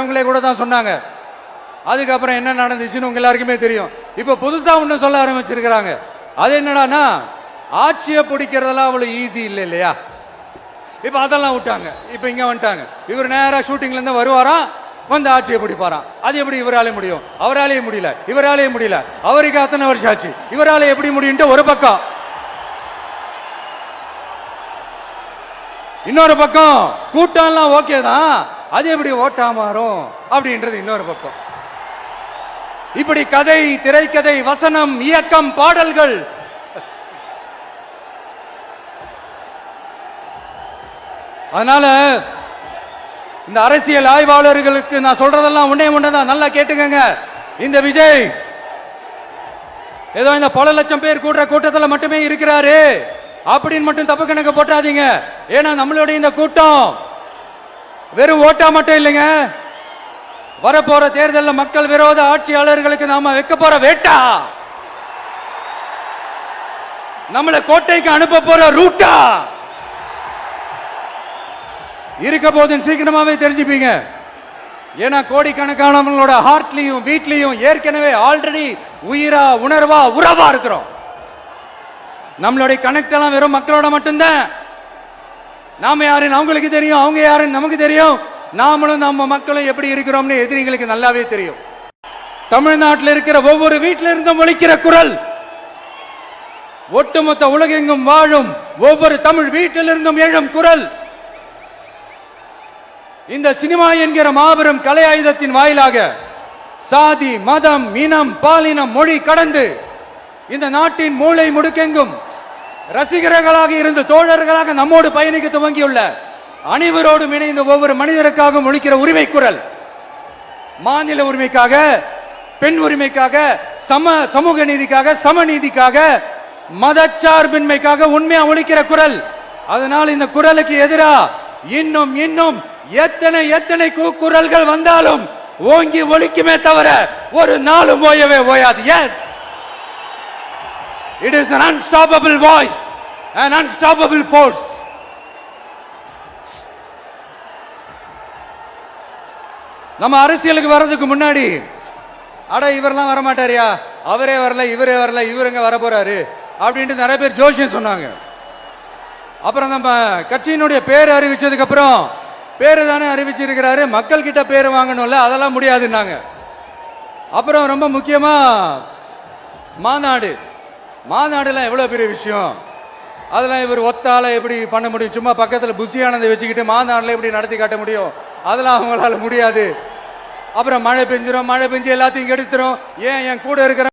அவங்களே கூட தான் சொன்னாங்க. அதுக்கப்புறம் என்ன நடந்துச்சுன்னு உங்க எல்லாருக்குமே தெரியும். இப்ப புதுசா ஒண்ணு சொல்ல ஆரம்பிச்சிருக்கிறாங்க. அது என்னடான்னா ஆட்சியை பிடிக்கிறதெல்லாம் அவ்வளவு ஈஸி இல்லை இல்லையா? இப்ப அதெல்லாம் விட்டாங்க. இப்ப இங்க வந்துட்டாங்க. இவர் நேரா ஷூட்டிங்ல இருந்து வருவாராம் வந்து ஆட்சியை பிடிப்பாராம். அது எப்படி இவராலே முடியும்? அவராலேயே முடியல. இவராலேயே முடியல. அவருக்கு அத்தனை வருஷம் ஆச்சு. இவராலே எப்படி முடியும்ட்டு ஒரு பக்கம். இன்னொரு பக்கம் கூட்டம்லாம் ஓகே தான். அது எப்படி ஓட்டா மாறும் அப்படின்றது இன்னொரு பக்கம். இப்படி கதை திரைக்கதை வசனம் இயக்கம் பாடல்கள். அதனால இந்த அரசியல் ஆய்வாளர்களுக்கு நான் சொல்றதெல்லாம் உண்டே உண்டதான் நல்லா கேட்டுக்கங்க. இந்த விஜய் ஏதோ இந்த பல லட்சம் பேர் கூடுற கூட்டத்தில் மட்டுமே இருக்கிறாரு. அப்படின்னு மட்டும் தப்பு கணக்கு போட்டாதீங்க. ஏன்னா நம்மளுடைய இந்த கூட்டம் வெறும் ஓட்டா மட்டும் இல்லைங்க. வரப்போற தேர்தலில் மக்கள் விரோத ஆட்சியாளர்களுக்கு நாம வைக்க போற வேட்டா. நம்மளை கோட்டைக்கு அனுப்ப போற ரூட்டா. இருக்க போதுன்னு சீக்கிரமாவே தெரிஞ்சுப்பீங்க. ஏன்னா கோடிக்கணக்கானவங்களோட ஹார்ட்லையும் வீட்லையும் ஏற்கனவே ஆல்ரெடி உயிரா உணர்வா உறவா இருக்கிறோம். நம்மளுடைய கனெக்ட் எல்லாம் வெறும் மக்களோட மட்டும்தான். நாம யாருன்னு அவங்களுக்கு தெரியும் அவங்க யாருன்னு நமக்கு தெரியும். நாமளும் நம்ம மக்களும் எப்படி இருக்கிறோம்னு எதிரிகளுக்கு நல்லாவே தெரியும். தமிழ்நாட்டில் இருக்கிற ஒவ்வொரு வீட்டில இருந்தும் ஒழிக்கிற குரல். ஒட்டுமொத்த உலகெங்கும் வாழும் ஒவ்வொரு தமிழ் வீட்டிலிருந்தும் எழும் குரல். இந்த சினிமா என்கிற மாபெரும் கலை ஆயுதத்தின் வாயிலாக சாதி மதம் இனம் பாலினம் மொழி கடந்து இந்த நாட்டின் மூளை முடுக்கெங்கும் ரசிகர்களாக இருந்து தோழர்களாக நம்மோடு பயணிக்க துவங்கியுள்ள அனைவரோடும் இணைந்த ஒவ்வொரு மனிதருக்காகவும் ஒழிக்கிற உரிமை குரல். மாநில உரிமைக்காக பெண் உரிமைக்காக சம சமூக நீதிக்காக சமநீதிக்காக மதச்சார்பின்மைக்காக உண்மையா ஒழிக்கிற குரல். அதனால் இந்த குரலுக்கு எதிரா இன்னும் இன்னும் எத்தனை எத்தனை கூக்குரல்கள் வந்தாலும் ஓங்கி ஒழிக்குமே தவிர ஒரு நாளும் ஓயவே ஓயாது. Yes it is an unstoppable voice an unstoppable force. நம்ம அரசியலுக்கு வர்றதுக்கு முன்னாடி அட இவரெல்லாம் வர மாட்டாரியா அவரே வரல இவரே வரல இவருங்க வர போறாரு? அப்படின்ட்டு நிறைய பேர் ஜோஷியம் சொன்னாங்க. அப்புறம் நம்ம கட்சியினுடைய பேர் அறிவிச்சதுக்கு அப்புறம் பேரு தானே அறிவிச்சிருக்கிறாரு. மக்கள் கிட்ட பேர் வாங்கணும்ல அதெல்லாம் முடியாதுன்னாங்க. அப்புறம் ரொம்ப முக்கியமா மாநாடு. மாநாடுலாம் எவ்வளோ பெரிய விஷயம்? அதெல்லாம் இவர் ஒத்தால எப்படி பண்ண முடியும்? சும்மா பக்கத்தில் புசியானதை வச்சுக்கிட்டு மாநாடுல எப்படி நடத்தி காட்ட முடியும்? அதெல்லாம் அவங்களால முடியாது. அப்புறம் மழை பெஞ்சிரும் மழை பெஞ்சு எல்லாத்தையும் கெடுத்துரும். ஏன் என் கூட இருக்கிற